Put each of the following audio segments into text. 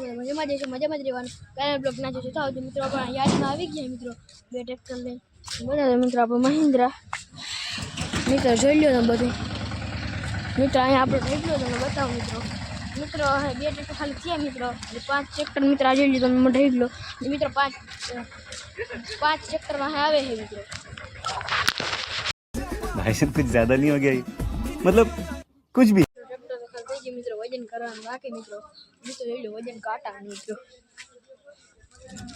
મજામાં જઈશું મજામાં જ રહેવાનું કાલે બ્લોક ના જોઈશું થાવ તો મિત્રો આપણા યાદમાં આવી ગયા મિત્રો બે ટ્રેક્ટર લઈને બધા મિત્રો આપણો મહિન્દ્રા મિત્રો જોઈ લ્યો તમે બધું મિત્રો અહીંયા આપણો ટ્રેક્ટર તમને બતાવો મિત્રો મિત્રો હવે બે ટ્રેક્ટર ખાલી થયા મિત્રો એટલે પાંચ ટ્રેક્ટર મિત્રો આ જોઈ લ્યો તમે મને ઢેકલો મિત્રો પાંચ અ, પાંચ ટ્રેક્ટરમાં આવે છે મિત્રો भाई साहब कुछ ज्यादा नहीं हो गया ये? मतलब कुछ भी કરવાનું બાકી મિત્રો મિત્રો જોઈ વજન કાંટા મિત્રો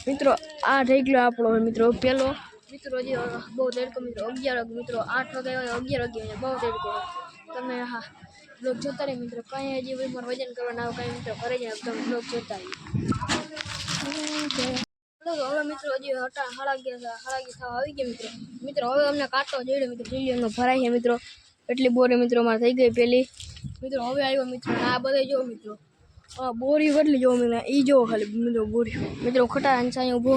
મિત્રો, આ થઈ ગયો આપણો મિત્રો પેલો. મિત્રો, જે બહુ તડકો, મિત્રો, અગિયાર વાગે, મિત્રો, આઠ વાગે અગિયાર વાગે બહુ તડકો. તમે હા બ્લોગ જોતા રહે, મિત્રો. કંઈ હજી ઉંમર વજન કરવાનું આવે, કઈ મિત્રો કરે જાય તમે બ્લોગ જોતા રહીએ હવે મિત્રો, હજી હટા અગિયાર સાડા થવા આવી ગયા મિત્રો. મિત્રો, હવે અમને કાંટો જોઈ મિત્રો. ભરાય છે, મિત્રો. એટલી બોરી મિત્રો, મારે થઈ ગઈ પેલી. મિત્રો, હવે આવ્યો મિત્રો આ બધા જો મિત્રો બોરી કેટલી જો મિત્ર એ જો ખાલી મિત્રો બોરી. મિત્રો, ખટા અંસાઈ ઊભો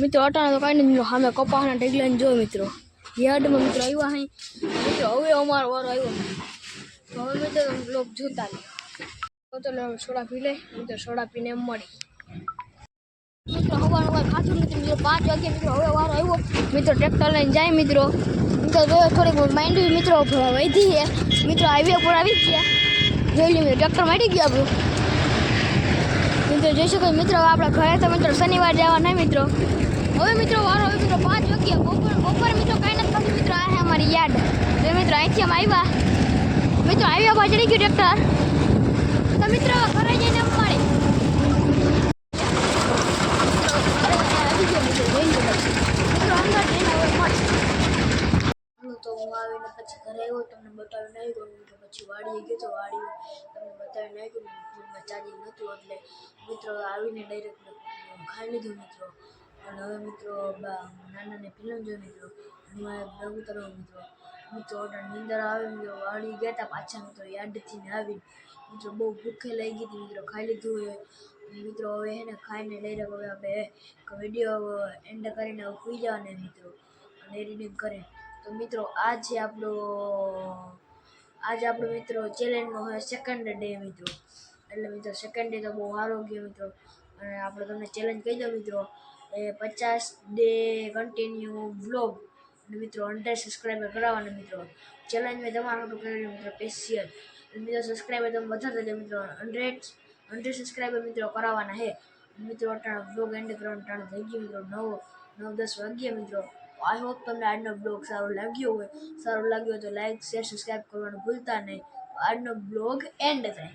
મિત્રો, અટાણા તો કાંઈ મિત્રો સામે કપાસના ઢગલાને જો મિત્રો. યાર્ડમાં મિત્રો આવ્યા અહીં મિત્રો, હવે અમારો વારો આવ્યો. તો હવે મિત્રો, લોક જોતા રહો તો સોડા પી લે. મિત્રો, સોડા પીને મળી. મિત્રો હવાનું કાંઈ ખાતું નથી, મિત્રો, પાંચ વાગે મિત્રો, હવે વારો આવ્યો. મિત્રો, ટ્રેક્ટર લઈને જાય મિત્રો. મિત્રો જો થોડીક માઇન્ડ મિત્રો વધી છે મિત્રો હાઈવે પર આવી જ ગયા. જોઈ લે મિત્રો, ટ્રેક્ટર મારી ગયું આપણું. મિત્રો, જોઈ શકો છો, મિત્રો આપણા ઘરે તો, મિત્રો, શનિવાર જવાના મિત્રો. હવે, મિત્રો, વારો, હવે, મિત્રો, પાંચ વાગ્યા. બપોર બપોર, મિત્રો, કાંઈ નથી થતું, મિત્રો, આ છે અમારી યાદ. તો મિત્રો, અહીંથી અમે આવ્યા. મિત્રો આવ્યા બાદ ચડી ગયું ટ્રેક્ટર. તો, મિત્રો હવે ઘરે જઈને એમ મળે આવી ગયો મિત્રો જોઈ લો મિત્રો અંદર જઈને હવે મળે હું આવીને પછી ઘરે આવ્યો તમને બતાવી નહીં ગયું મિત્રો પછી વાડીએ ગયો તો વાડી તમને બતાવી નહીં ગયું ફોનમાં ચાર્જિંગ નહોતું, એટલે મિત્રો આવીને ડાયરેક્ટ ખાઈ લીધું મિત્રો. અને હવે મિત્રો નાનાને ફિલ્મ જોઈ મિત્રો મારે બ્લોગ ઉતારવો મિત્રો મિત્રો ઓર્ડર નીંદર આવે, મિત્રો વાડી ગયા હતા પાછા, મિત્રો યાદથી ને આવીને, મિત્રો બહુ ભૂખે લઈ ગઈ હતી, મિત્રો ખાઈ લીધું હોય. મિત્રો હવે એને ખાઈને ખાઈને રહ્યો હવે આપણે વીડિયો એન્ડ કરીને સુઈ જવાના મિત્રો. અને એડિટિંગ કરે. તો મિત્રો આ છે આપણો, આજે આપણો મિત્રો ચેલેન્જનો હોય સેકન્ડ ડે મિત્રો. એટલે મિત્રો સેકન્ડ ડે તો બહુ સારો ગયો મિત્રો. અને આપણે તમને ચેલેન્જ કહી દો મિત્રો, એ પચાસ ડે કન્ટિન્યુ વ્લોગ મિત્રો, હંડ્રેડ સબસ્ક્રાઈબર કરાવવાના મિત્રો. ચેલેન્જ મેં તમારા માટે કરેલું મિત્રો સ્પેશિયલ મિત્રો સબસ્ક્રાઈબર તમે વધારતા જાઓ મિત્રો. હંડ્રેડ હંડ્રેડ સબસ્ક્રાઈબર મિત્રો કરાવવાના હે મિત્રો અટાણા વ્લોગ એન્ડ કરવાનું ટાણું થઈ ગયું મિત્રો. નવ નવ, દસ વાગ્યા મિત્રો. आई होप तुमने आज नो ब्लॉग सारो लगे हुए सारो लगे तो लाइक शेयर सब्सक्राइब करना भूलता नहीं। आज नो ब्लॉग एंड है